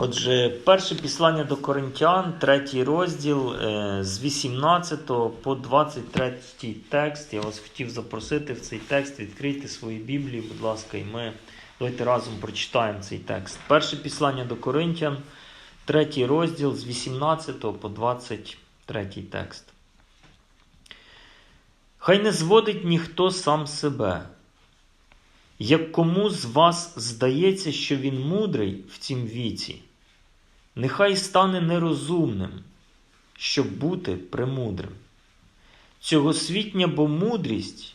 Отже, перше післання до Коринтян, третій розділ е, з 18 по 23 текст. Я вас хотів запросити в цей текст. Відкрийте свої Біблії, будь ласка, і ми давайте разом прочитаємо цей текст. Перше післання до Коринтян, третій розділ з 18 по 23 текст. Хай не зводить ніхто сам себе. Як кому з вас здається, що він мудрий в цім віці, нехай стане нерозумним, щоб бути премудрим. Цьогосвітня бо мудрість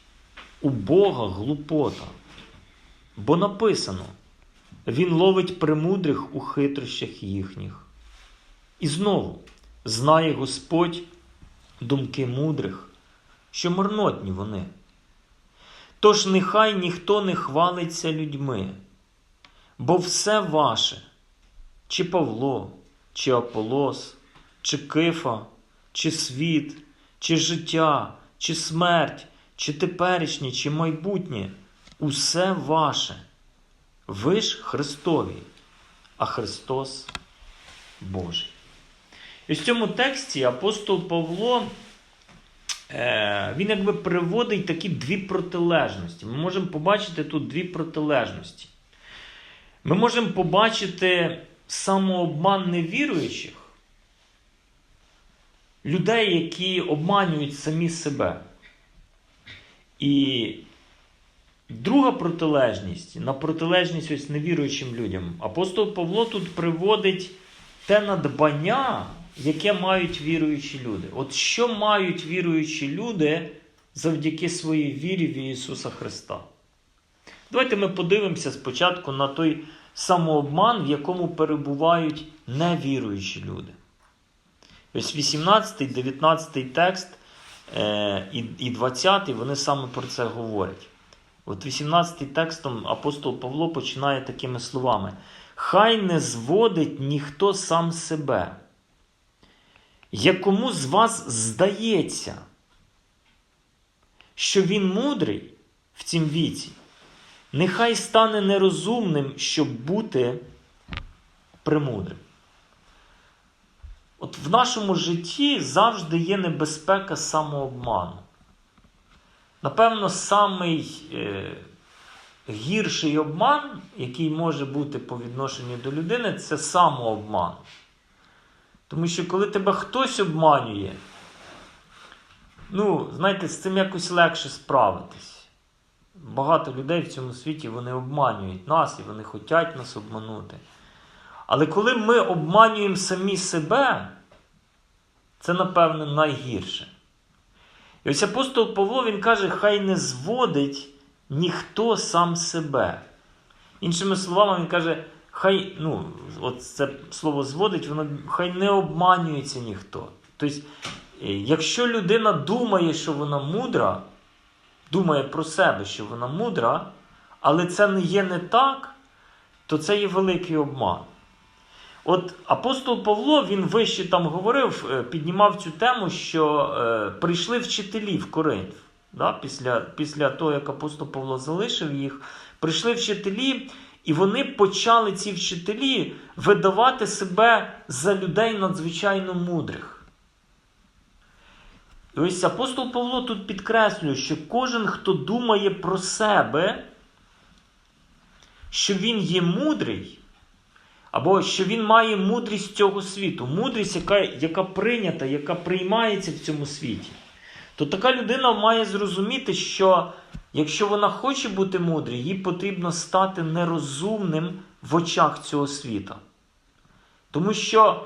у Бога глупота, бо написано, Він ловить премудрих у хитрощах їхніх. І знову знає Господь думки мудрих, що марнотні вони. Тож нехай ніхто не хвалиться людьми, бо все ваше, чи Павло, чи Аполос, чи Кифа, чи світ, чи життя, чи смерть, чи теперішнє, чи майбутнє, усе ваше. Ви ж Христові, а Христос Божий. І в цьому тексті апостол Павло е, він якби приводить такі дві протилежності. Ми можемо побачити тут дві протилежності. Ми можемо побачити самообман невіруючих, людей, які обманюють самі себе. І друга протилежність на протилежність ось невіруючим людям. Апостол Павло тут приводить те надбання, яке мають віруючі люди. От що мають віруючі люди завдяки своїй вірі в Ісуса Христа? Давайте ми подивимося спочатку на той самообман, в якому перебувають невіруючі люди. Ось 18, 19 текст е, і, і 20 вони саме про це говорять. От 18 текстом апостол Павло починає такими словами: Хай не зводить ніхто сам себе. Якому з вас здається, що він мудрий в цім віці, нехай стане нерозумним, щоб бути премудрим. От в нашому житті завжди є небезпека самообману. Напевно, самий е, гірший обман, який може бути по відношенню до людини, це самообман. Тому що коли тебе хтось обманює, ну, знаєте, з цим якось легше справитись. Багато людей в цьому світі вони обманюють нас і вони хочуть нас обманути. Але коли ми обманюємо самі себе, це, напевне, найгірше. І ось апостол Павло він каже, хай не зводить ніхто сам себе. Іншими словами, він каже, хай, ну, от це слово зводить, воно хай не обманюється ніхто. Тобто, якщо людина думає, що вона мудра, думає про себе, що вона мудра, але це не є не так, то це є великий обман. От апостол Павло, він вище там говорив, е, піднімав цю тему, що е, прийшли вчителі в Коринф. Да? Після, після того, як апостол Павло залишив їх, прийшли вчителі, і вони почали ці вчителі видавати себе за людей надзвичайно мудрих. І ось апостол Павло тут підкреслює, що кожен, хто думає про себе, що він є мудрий, або що він має мудрість цього світу, мудрість, яка, яка прийнята, яка приймається в цьому світі, то така людина має зрозуміти, що якщо вона хоче бути мудрою, їй потрібно стати нерозумним в очах цього світа. Тому що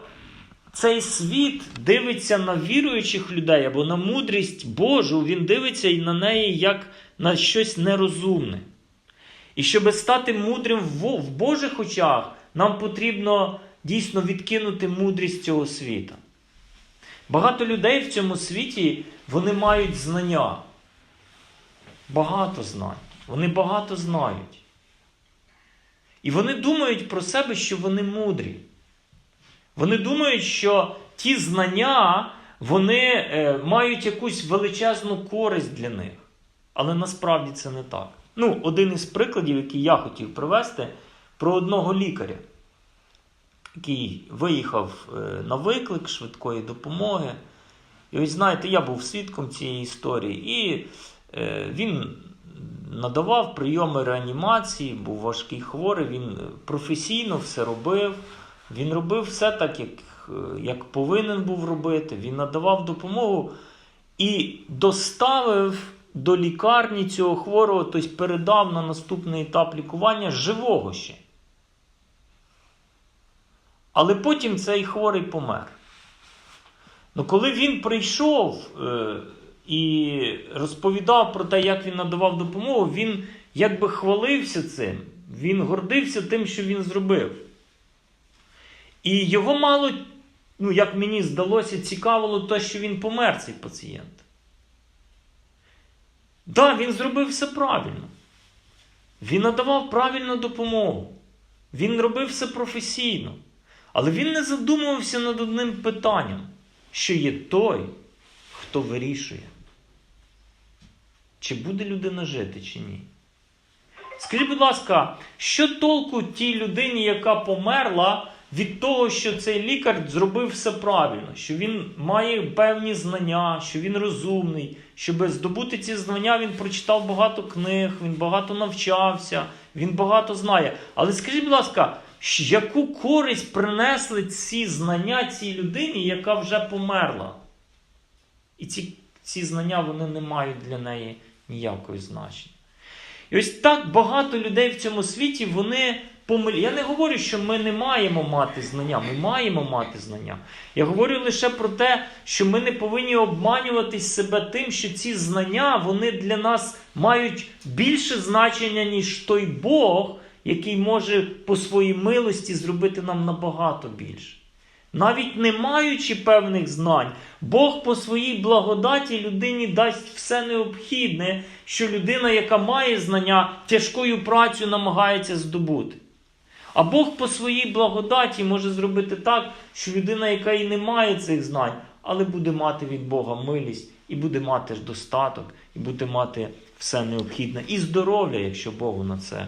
цей світ дивиться на віруючих людей або на мудрість Божу, він дивиться і на неї як на щось нерозумне. І щоб стати мудрим в Божих очах, нам потрібно дійсно відкинути мудрість цього світа. Багато людей в цьому світі вони мають знання. Багато знань. Вони багато знають. І вони думають про себе, що вони мудрі. Вони думають, що ті знання вони е, мають якусь величезну користь для них. Але насправді це не так. Ну, один із прикладів, який я хотів привести, про одного лікаря. який виїхав е, на виклик швидкої допомоги. І ось знаєте, я був свідком цієї історії, і е, він надавав прийоми реанімації, був важкий хворий, він професійно все робив. Він робив все так, як, як повинен був робити. Він надавав допомогу і доставив до лікарні цього хворого, тобто передав на наступний етап лікування живого ще. Але потім цей хворий помер. Ну, коли він прийшов е, і розповідав про те, як він надавав допомогу, він якби хвалився цим, він гордився тим, що він зробив. І його мало, ну, як мені здалося, цікавило те, що він помер, цей пацієнт. Так, да, він зробив все правильно. Він надавав правильну допомогу. Він робив все професійно. Але він не задумувався над одним питанням, що є той, хто вирішує, чи буде людина жити, чи ні. Скажіть, будь ласка, що толку тій людині, яка померла, від того, що цей лікар зробив все правильно, що він має певні знання, що він розумний, щоб здобути ці знання, він прочитав багато книг, він багато навчався, він багато знає. Але скажіть, будь ласка, яку користь принесли ці знання цій людині, яка вже померла? І ці, ці знання вони не мають для неї ніякого значення. І ось так багато людей в цьому світі вони помилі. Я не говорю, що ми не маємо мати знання. Ми маємо мати знання. Я говорю лише про те, що ми не повинні обманюватись себе тим, що ці знання вони для нас мають більше значення, ніж той Бог, який може по своїй милості зробити нам набагато більше. Навіть не маючи певних знань, Бог по своїй благодаті людині дасть все необхідне, що людина, яка має знання, тяжкою працею намагається здобути. А Бог по своїй благодаті може зробити так, що людина, яка і не має цих знань, але буде мати від Бога милість, і буде мати достаток, і буде мати все необхідне, і здоров'я, якщо Богу на це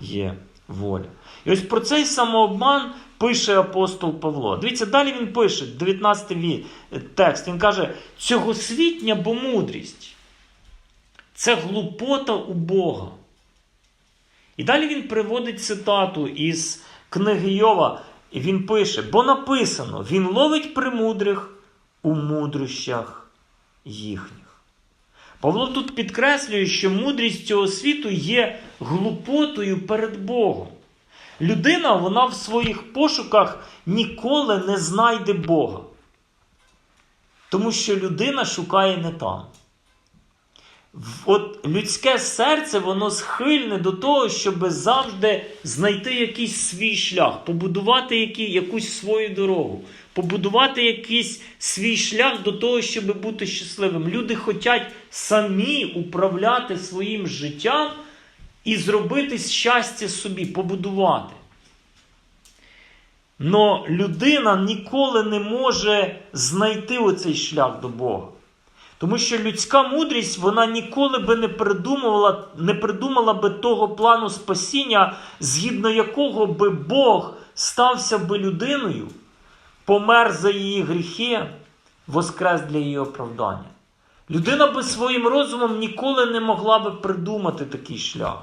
є воля. І ось про цей самообман пише апостол Павло. Дивіться, далі він пише, 19 ві- текст. Він каже: цьогосвітня бо мудрість це глупота у Бога. І далі він приводить цитату із книги Йова, і він пише: бо написано: Він ловить премудрих у мудрощах їхніх. Павло тут підкреслює, що мудрість цього світу є глупотою перед Богом. Людина, вона в своїх пошуках ніколи не знайде Бога. Тому що людина шукає не там. От людське серце, воно схильне до того, щоб завжди знайти якийсь свій шлях, побудувати який, якусь свою дорогу, побудувати якийсь свій шлях до того, щоб бути щасливим. Люди хочуть самі управляти своїм життям і зробити щастя собі, побудувати. Но людина ніколи не може знайти оцей шлях до Бога. Тому що людська мудрість вона ніколи би не придумувала, не придумала би того плану спасіння, згідно якого би Бог стався би людиною, помер за її гріхи, воскрес для її оправдання. Людина би своїм розумом ніколи не могла би придумати такий шлях.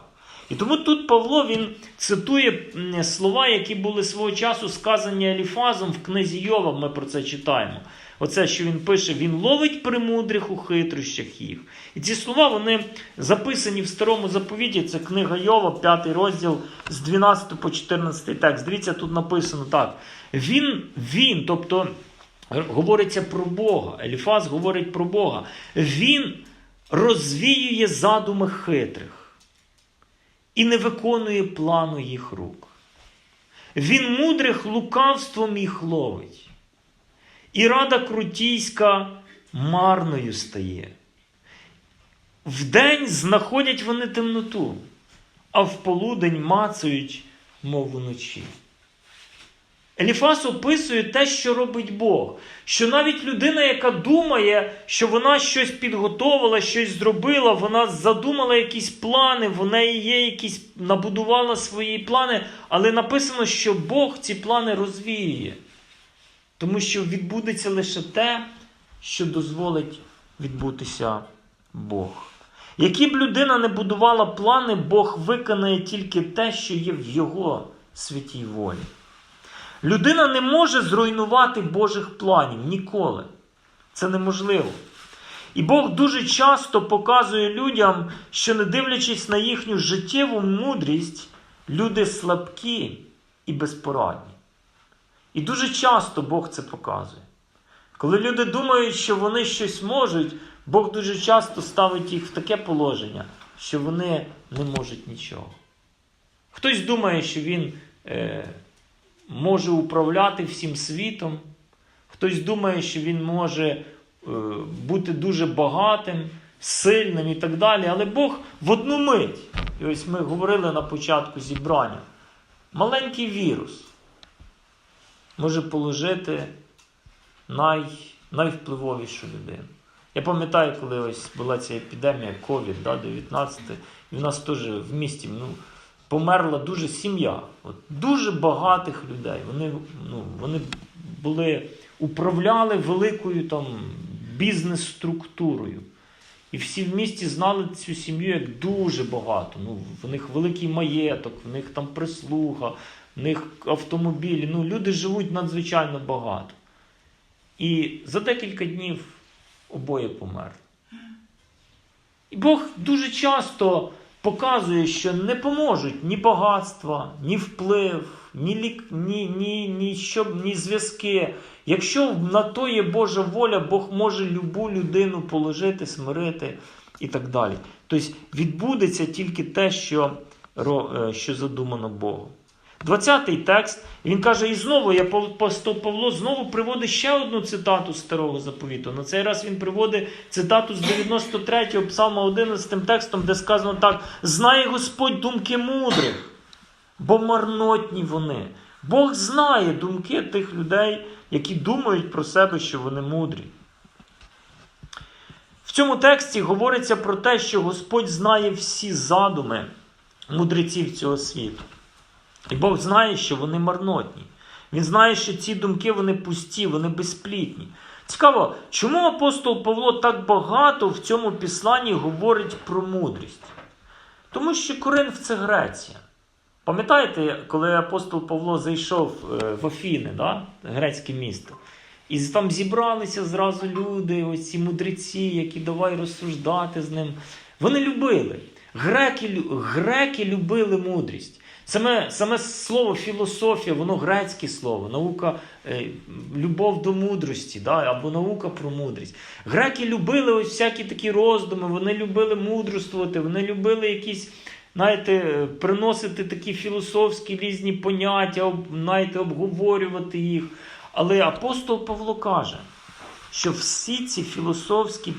І тому тут Павло він цитує слова, які були свого часу сказані Еліфазом в книзі Йова. Ми про це читаємо. Оце, що він пише, він ловить премудрих у хитрощах їх. І ці слова вони записані в старому заповіті. Це книга Йова, 5 розділ з 12 по 14 текст. Дивіться, тут написано так. Він, він, тобто говориться про Бога. Еліфаз говорить про Бога. Він розвіює задуми хитрих і не виконує плану їх рук. Він мудрих лукавством їх ловить. І рада крутійська марною стає. Вдень знаходять вони темноту, а в полудень мацають, мов уночі. Еліфас описує те, що робить Бог. Що навіть людина, яка думає, що вона щось підготовила, щось зробила, вона задумала якісь плани, в неї є якісь, набудувала свої плани, але написано, що Бог ці плани розвіює. Тому що відбудеться лише те, що дозволить відбутися Бог. Які б людина не будувала плани, Бог виконає тільки те, що є в Його святій волі. Людина не може зруйнувати Божих планів ніколи. Це неможливо. І Бог дуже часто показує людям, що не дивлячись на їхню життєву мудрість, люди слабкі і безпорадні. І дуже часто Бог це показує. Коли люди думають, що вони щось можуть, Бог дуже часто ставить їх в таке положення, що вони не можуть нічого. Хтось думає, що він е, може управляти всім світом, хтось думає, що він може е, бути дуже багатим, сильним і так далі. Але Бог в одну мить, і ось ми говорили на початку зібрання, маленький вірус може положити най, найвпливовішу людину. Я пам'ятаю, коли ось була ця епідемія COVID, да, 19, і в нас теж в місті ну, померла дуже сім'я, от, дуже багатих людей. Вони, ну, вони були, управляли великою там, бізнес-структурою. І всі в місті знали цю сім'ю як дуже багато. Ну, в них великий маєток, в них там прислуга, в них автомобілі. Ну, люди живуть надзвичайно багато. І за декілька днів обоє померли. І Бог дуже часто показує, що не поможуть ні багатства, ні вплив, ні, лік, ні, ні, ні, що, ні зв'язки. Якщо на то є Божа воля, Бог може любу людину положити, смирити і так далі. Тобто відбудеться тільки те, що, е, що задумано Богом. 20-й текст, він каже, і знову я Павло знову приводить ще одну цитату з старого заповіту. На цей раз він приводить цитату з 93-го псалма 11 текстом, де сказано так: знає Господь думки мудрих, бо марнотні вони. Бог знає думки тих людей, які думають про себе, що вони мудрі. В цьому тексті говориться про те, що Господь знає всі задуми мудреців цього світу. І Бог знає, що вони марнотні. Він знає, що ці думки вони пусті, вони безплітні. Цікаво, чому апостол Павло так багато в цьому післанні говорить про мудрість? Тому що Коринф це Греція. Пам'ятаєте, коли апостол Павло зайшов е, в Афіни, да? грецьке місто, і там зібралися зразу люди, ось ці мудреці, які давай розсуждати з ним. Вони любили. Греки, греки любили мудрість. Саме, саме слово філософія, воно грецьке слово, наука, е, любов до мудрості, да, або наука про мудрість. Греки любили ось всякі такі роздуми, вони любили мудрствувати, вони любили якісь, знаєте, е, приносити такі філософські різні поняття, знаєте, обговорювати їх. Але апостол Павло каже, що всі ці філософські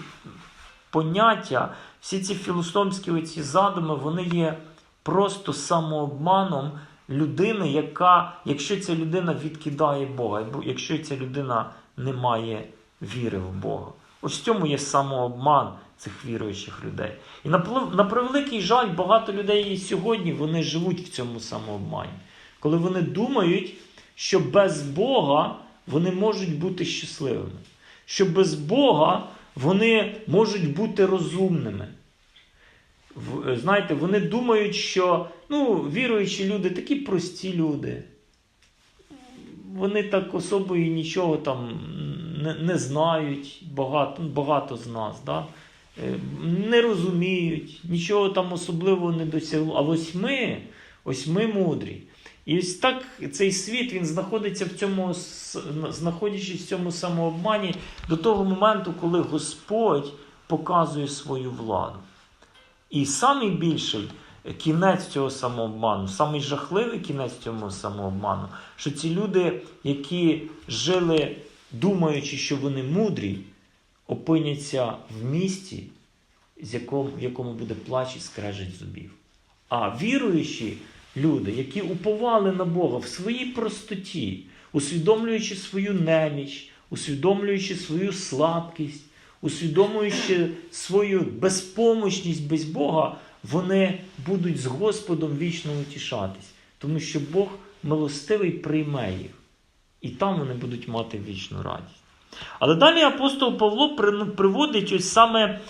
поняття, всі ці філософські оці задуми, вони є просто самообманом людини, яка, якщо ця людина відкидає Бога, якщо ця людина не має віри в Бога. Ось в цьому є самообман цих віруючих людей. І на, превеликий жаль, багато людей сьогодні вони живуть в цьому самообмані. Коли вони думають, що без Бога вони можуть бути щасливими, що без Бога вони можуть бути розумними. Е, Знаєте, вони думають, що ну, віруючі люди такі прості люди. Вони так особою нічого там не, не знають, багато, багато з нас, да? Е, не розуміють, нічого там особливого не досягли. А ось ми, ось ми мудрі. І ось так цей світ він знаходиться в цьому, знаходячись в цьому самообмані до того моменту, коли Господь показує свою владу. І самий більший кінець цього самообману, самий жахливий кінець цього самообману, що ці люди, які жили, думаючи, що вони мудрі, опиняться в місті, з якому, в якому буде плач і скрежить зубів. А віруючі люди, які уповали на Бога в своїй простоті, усвідомлюючи свою неміч, усвідомлюючи свою слабкість, усвідомлюючи свою безпомощність без Бога, вони будуть з Господом вічно утішатись, тому що Бог милостивий прийме їх, і там вони будуть мати вічну радість. Але далі апостол Павло приводить ось саме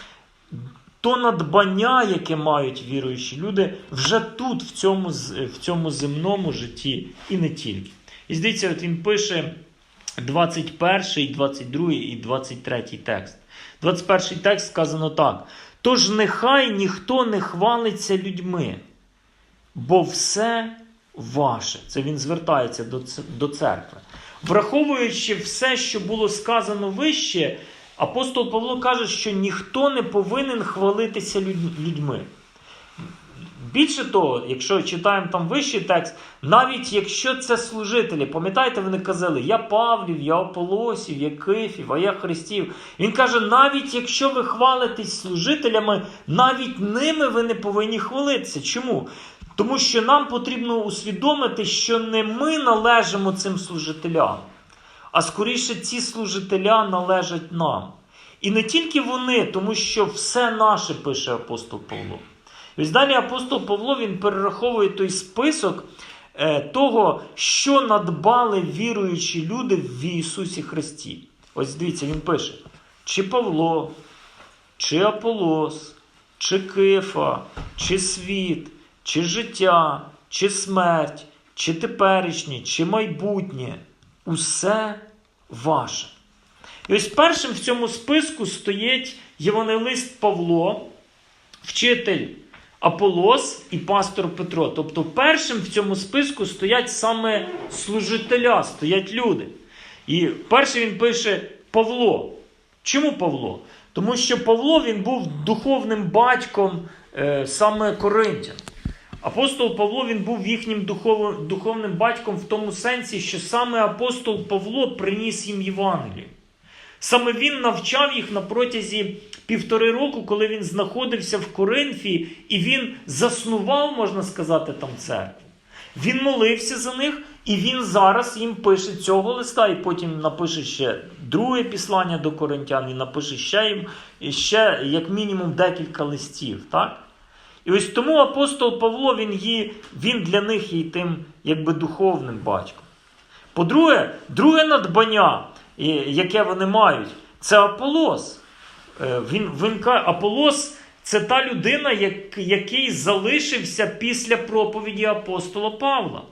то надбання, яке мають віруючі люди, вже тут, в цьому, в цьому земному житті, і не тільки. І здається, от він пише 21, 22 і 23 текст. 21 текст сказано так: Тож нехай ніхто не хвалиться людьми, бо все ваше. Це він звертається до, церкви. Враховуючи все, що було сказано вище, апостол Павло каже, що ніхто не повинен хвалитися людьми. Більше того, якщо читаємо там вищий текст, навіть якщо це служителі, пам'ятаєте, вони казали, я Павлів, я Ополосів, я Кифів, а я Христів. Він каже, навіть якщо ви хвалитесь служителями, навіть ними ви не повинні хвалитися. Чому? Тому що нам потрібно усвідомити, що не ми належимо цим служителям, а скоріше ці служителя належать нам. І не тільки вони, тому що все наше пише апостол Павло. Ось далі апостол Павло він перераховує той список е, того, що надбали віруючі люди в Ісусі Христі. Ось дивіться, він пише: чи Павло, чи Аполос, чи Кифа, чи світ, чи життя, чи смерть, чи теперішнє, чи майбутнє усе ваше. І ось першим в цьому списку стоїть євангелист Павло, вчитель Аполос і пастор Петро. Тобто першим в цьому списку стоять саме служителя, стоять люди. І перший він пише Павло. Чому Павло? Тому що Павло він був духовним батьком е, саме Коринтян. Апостол Павло він був їхнім духовним, духовним батьком в тому сенсі, що саме апостол Павло приніс їм Євангелію. Саме він навчав їх на протязі півтори року, коли він знаходився в Коринфі, і він заснував, можна сказати, там церкву. Він молився за них, і він зараз їм пише цього листа, і потім напише ще друге післання до коринтян, і напише ще їм ще, як мінімум, декілька листів. Так? І ось тому апостол Павло він, є, він для них є тим якби духовним батьком. По-друге, друге надбання, яке вони мають, це Аполос. Е, Він, він, Аполос це та людина, як, який залишився після проповіді апостола Павла.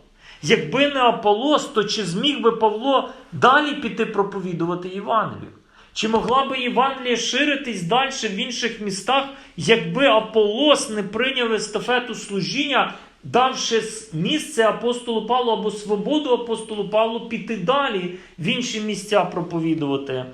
Якби не Аполос, то чи зміг би Павло далі піти проповідувати Євангелію? Чи могла би Євангелія ширитись далі в інших містах, якби Аполос не прийняв естафету служіння, давши місце апостолу Павлу або свободу апостолу Павлу піти далі в інші місця проповідувати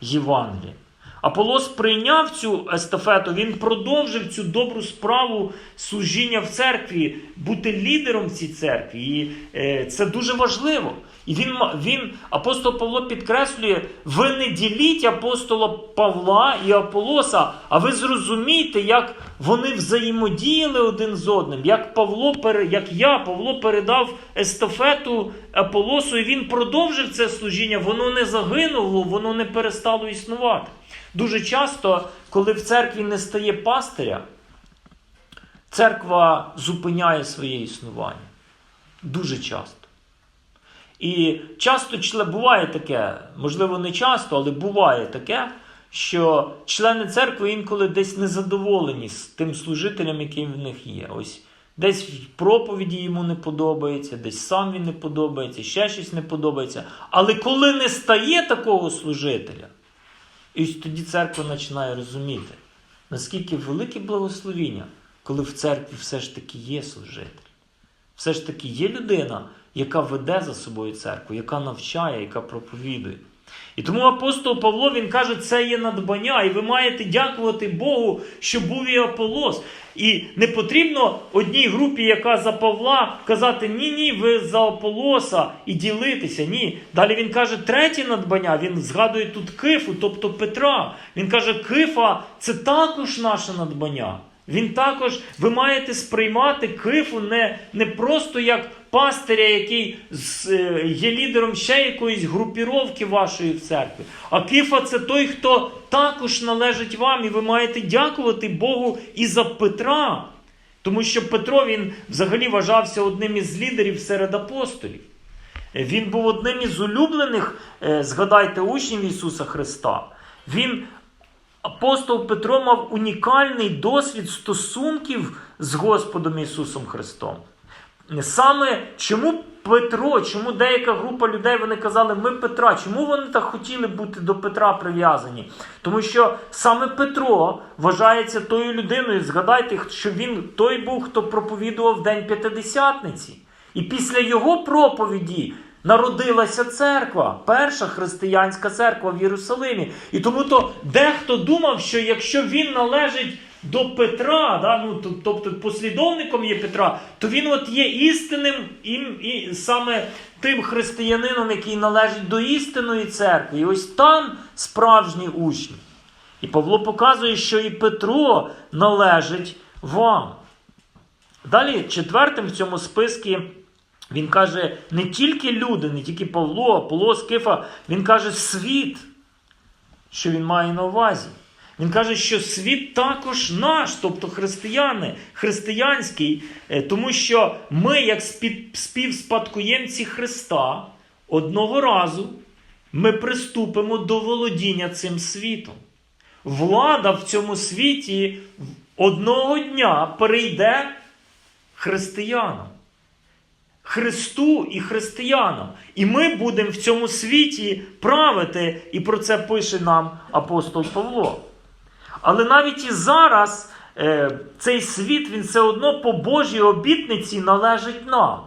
Євангеліє? Аполос прийняв цю естафету, він продовжив цю добру справу служіння в церкві, бути лідером в цій церкві. І е, це дуже важливо. І він, він, апостол Павло підкреслює: ви не діліть апостола Павла і Аполоса, а ви зрозумійте, як вони взаємодіяли один з одним, як Павло, як я, Павло передав естафету Аполосу, і він продовжив це служіння, воно не загинуло, воно не перестало існувати. Дуже часто, коли в церкві не стає пастиря, церква зупиняє своє існування. Дуже часто. І часто буває таке, можливо, не часто, але буває таке, що члени церкви інколи десь незадоволені з тим служителем, який в них є. Ось десь проповіді йому не подобається, десь сам він не подобається, ще щось не подобається. Але коли не стає такого служителя, і ось тоді церква починає розуміти, наскільки велике благословіння, коли в церкві все ж таки є служитель. Все ж таки є людина, яка веде за собою церкву, яка навчає, яка проповідує. І тому апостол Павло він каже, це є надбання, і ви маєте дякувати Богу, що був і Аполос. І не потрібно одній групі, яка за Павла, казати ні, ні, ви за Аполоса і ділитися. Ні. Далі він каже, третє надбання. Він згадує тут Кифу, тобто Петра. Він каже, Кифа це також наше надбання. Він також, ви маєте сприймати кифу не, не просто як пастиря, який е, є лідером ще якоїсь групіровки вашої в церкві. А кифа це той, хто також належить вам, і ви маєте дякувати Богу і за Петра. Тому що Петро він взагалі вважався одним із лідерів серед апостолів. Він був одним із улюблених, е, згадайте, учнів Ісуса Христа. Він, апостол Петро, мав унікальний досвід стосунків з Господом Ісусом Христом. Саме чому Петро, чому деяка група людей вони казали, ми Петра, чому вони так хотіли бути до Петра прив'язані? Тому що саме Петро вважається тою людиною. Згадайте, що він той був, хто проповідував День П'ятидесятниці. І після його проповіді народилася церква, перша християнська церква в Єрусалимі. І тому то дехто думав, що якщо він належить до Петра, да, ну, тобто послідовником є Петра, то він от є істинним і, і саме тим християнином, який належить до істинної церкви. І ось там справжні учні. І Павло показує, що і Петро належить вам. Далі, четвертим в цьому списку, він каже, не тільки люди, не тільки Павло, Аполло, Скифа, він каже світ, що він має на увазі. Він каже, що світ також наш, тобто християни, християнський, е, тому що ми, як спів- співспадкоємці Христа, одного разу ми приступимо до володіння цим світом. Влада в цьому світі одного дня перейде християнам. Христу і християнам. І ми будемо в цьому світі правити, і про це пише нам апостол Павло. Але навіть і зараз е, цей світ, він все одно по Божій обітниці належить нам.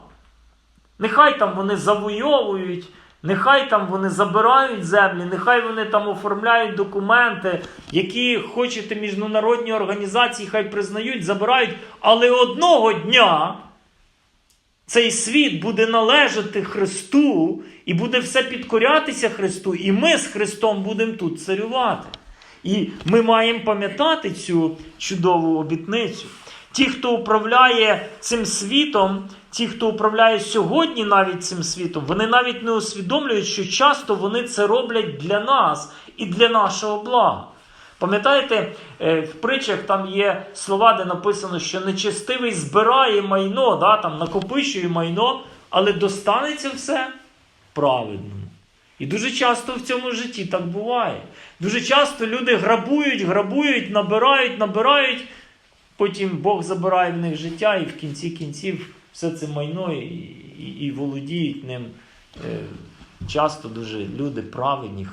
Нехай там вони завойовують, нехай там вони забирають землі, нехай вони там оформляють документи, які хочете міжнародні організації, хай признають, забирають. Але одного дня цей світ буде належати Христу і буде все підкорятися Христу, і ми з Христом будемо тут царювати. І ми маємо пам'ятати цю чудову обітницю. Ті, хто управляє цим світом, ті, хто управляє сьогодні навіть цим світом, вони навіть не усвідомлюють, що часто вони це роблять для нас і для нашого блага. Пам'ятаєте, е, в притчах там є слова, де написано, що нечестивий збирає майно, да, там накопичує майно, але достанеться все праведному. І дуже часто в цьому житті так буває. Дуже часто люди грабують, грабують, набирають, набирають. Потім Бог забирає в них життя, і в кінці кінців все це майно і, і, і володіють ним. Е, часто дуже люди праведні,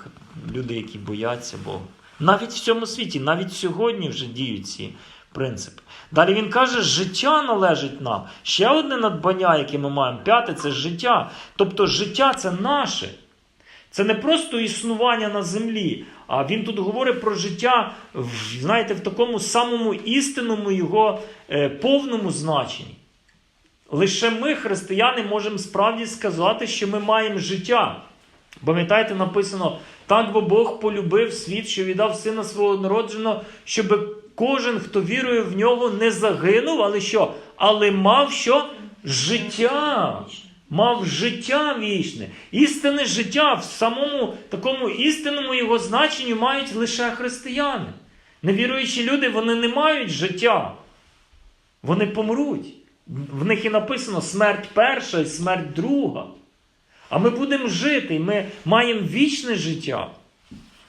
люди, які бояться Бога. Навіть в цьому світі, навіть сьогодні вже діють ці принципи. Далі він каже, життя належить нам. Ще одне надбання, яке ми маємо, п'яте це життя. Тобто життя це наше. Це не просто існування на землі, а він тут говорить про життя, знаєте, в такому самому істинному його е, повному значенні. Лише ми, християни, можемо справді сказати, що ми маємо життя. Пам'ятаєте, написано: так бо Бог полюбив світ, що віддав сина свого народженого, щоб кожен, хто вірує в нього, не загинув, але що? Але мав що? Життя. Мав життя вічне. Істинне життя в самому такому істинному його значенні мають лише християни. Невіруючі люди, вони не мають життя. Вони помруть. В них і написано смерть перша і смерть друга. А ми будемо жити, і ми маємо вічне життя.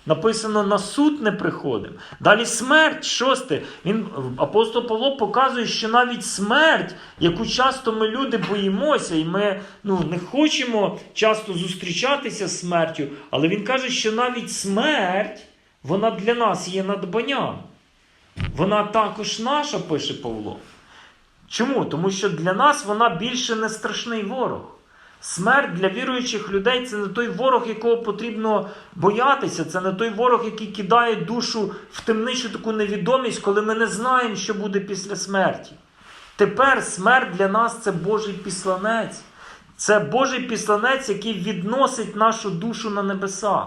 Написано, на суд не приходимо. Далі смерть, шосте. Він, апостол Павло показує, що навіть смерть, яку часто ми люди боїмося, і ми ну, не хочемо часто зустрічатися з смертю, але він каже, що навіть смерть, вона для нас є надбанням. Вона також наша, пише Павло. Чому? Тому що для нас вона більше не страшний ворог. Смерть для віруючих людей це не той ворог, якого потрібно боятися, це не той ворог, який кидає душу в темничу таку невідомість, коли ми не знаємо, що буде після смерті. Тепер смерть для нас це Божий післанець. Це Божий післанець, який відносить нашу душу на небеса.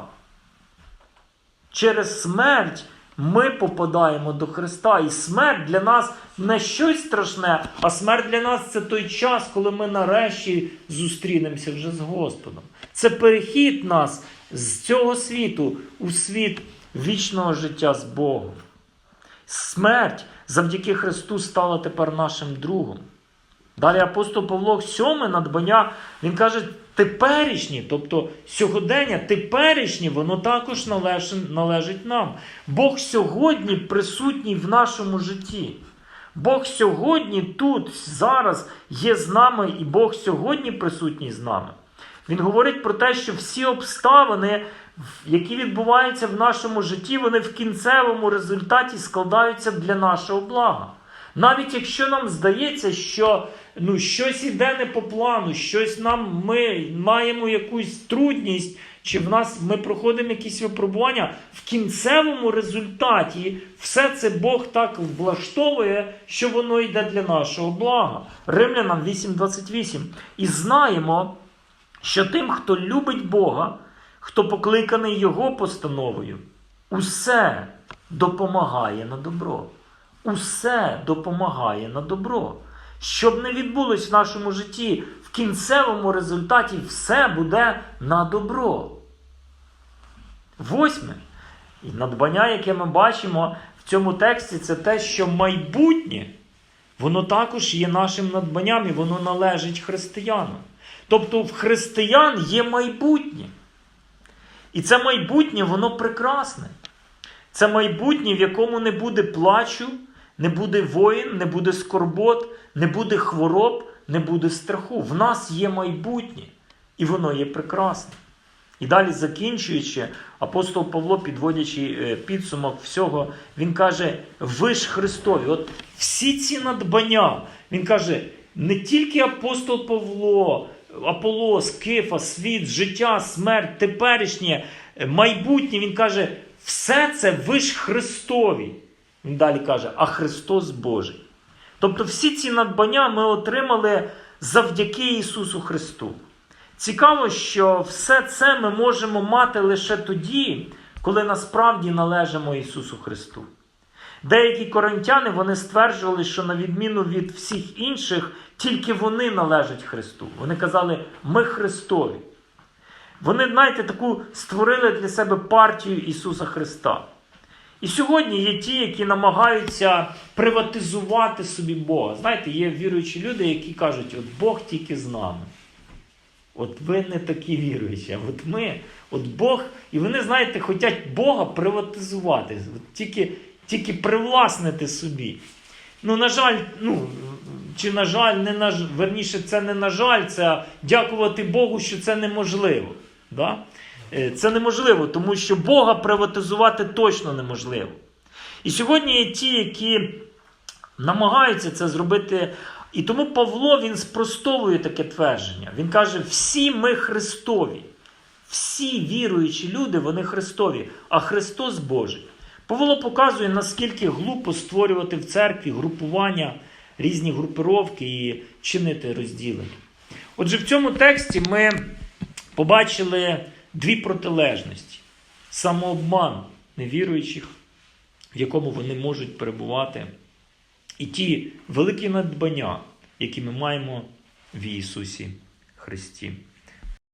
Через смерть ми попадаємо до Христа. І смерть для нас не щось страшне, а смерть для нас це той час, коли ми нарешті зустрінемося вже з Господом. Це перехід нас з цього світу у світ вічного життя з Богом. Смерть завдяки Христу стала тепер нашим другом. Далі апостол Павло, сьоме надбання, він каже, теперішні, тобто сьогодення, теперішнє, воно також належить, належить нам. Бог сьогодні присутній в нашому житті. Бог сьогодні тут, зараз є з нами, і Бог сьогодні присутній з нами. Він говорить про те, що всі обставини, які відбуваються в нашому житті, вони в кінцевому результаті складаються для нашого блага. Навіть якщо нам здається, що ну, щось іде не по плану, щось нам ми маємо якусь трудність, чи в нас ми проходимо якісь випробування, в кінцевому результаті все це Бог так влаштовує, що воно йде для нашого блага. Римлянам 8.28. І знаємо, що тим, хто любить Бога, хто покликаний Його постановою, усе допомагає на добро. Усе допомагає на добро. Щоб не відбулось в нашому житті, в кінцевому результаті все буде на добро. Восьме. І надбання, яке ми бачимо в цьому тексті, це те, що майбутнє, воно також є нашим надбанням і воно належить християнам. Тобто в християн є майбутнє. І це майбутнє, воно прекрасне. Це майбутнє, в якому не буде плачу, не буде воїн, не буде скорбот, не буде хвороб, не буде страху. В нас є майбутнє, і воно є прекрасне. І далі, закінчуючи, апостол Павло, підводячи е, підсумок всього, він каже: ви ж Христові. От всі ці надбання, він каже, не тільки апостол Павло, Аполос, Кифа, світ, життя, смерть, теперішнє, е, майбутнє, він каже, все це ви ж Христові. Він далі каже, а Христос Божий. Тобто всі ці надбання ми отримали завдяки Ісусу Христу. Цікаво, що все це ми можемо мати лише тоді, коли насправді належимо Ісусу Христу. Деякі коринтяни вони стверджували, що на відміну від всіх інших, тільки вони належать Христу. Вони казали, ми Христові. Вони, знаєте, таку створили для себе партію Ісуса Христа. І сьогодні є ті, які намагаються приватизувати собі Бога. Знаєте, є віруючі люди, які кажуть, от Бог тільки з нами. От ви не такі віруючі, а от ми, от Бог, і вони, знаєте, хочуть Бога приватизувати, от тільки, тільки привласнити собі. Ну, на жаль, ну, чи на жаль, не на верніше, це не на жаль, це дякувати Богу, що це неможливо. Да? Е, Це неможливо, тому що Бога приватизувати точно неможливо. І сьогодні є ті, які намагаються це зробити. І тому Павло він спростовує таке твердження. Він каже: всі ми Христові. Всі віруючі люди, вони Христові, а Христос Божий. Павло показує, наскільки глупо створювати в церкві групування, різні групировки і чинити розділення. Отже, в цьому тексті ми побачили дві протилежності: самообман невіруючих, в якому вони можуть перебувати, і ті великі надбання, які ми маємо в Ісусі Христі.